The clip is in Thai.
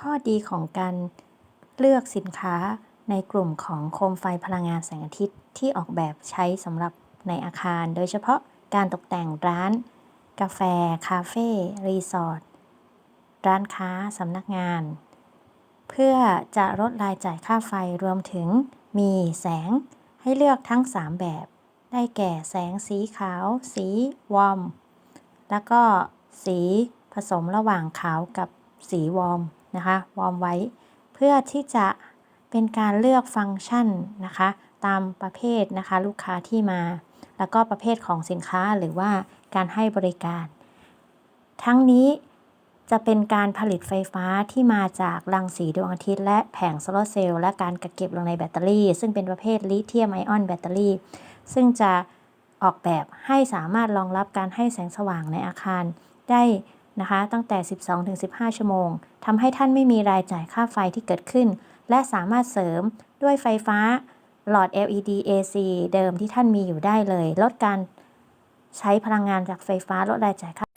ข้อดีของการเลือกสินค้าในกลุ่มของโคมไฟพลังงานแสงอาทิตย์ที่ออกแบบใช้สำหรับในอาคาร โดยเฉพาะการตกแต่งร้าน กาแฟ คาเฟ่ รีสอร์ท ร้านค้า สำนักงาน เพื่อจะลดรายจ่ายค่าไฟรวมถึงมีแสงให้เลือกทั้ง 3 แบบ ได้แก่แสงสีขาว สีวอม แล้วก็สีผสมระหว่างขาวกับสีวอม นะคะวอร์มไว้ เพื่อที่จะเป็นการเลือกฟังก์ชันนะคะ ตามประเภทนะคะลูกค้าที่มา แล้วก็ประเภทของสินค้าหรือว่าการให้บริการ ทั้งนี้จะเป็นการผลิตไฟฟ้าที่มาจากรังสีดวงอาทิตย์ และแผงโซลาร์เซลล์และการกักเก็บลงในแบตเตอรี่ ซึ่งเป็นประเภทลิเธียมไอออนแบตเตอรี่ ซึ่งจะออกแบบให้สามารถรองรับการให้แสงสว่างในอาคาร ได้ นะคะ ตั้งแต่ 12-15 ชั่วโมงทำให้ท่านไม่มีรายจ่ายค่าไฟที่เกิดขึ้น และสามารถเสริมด้วยไฟฟ้าหลอด LED AC เดิมที่ท่านมีอยู่ได้เลย ลดการใช้พลังงานจากไฟฟ้าลดรายจ่ายค่า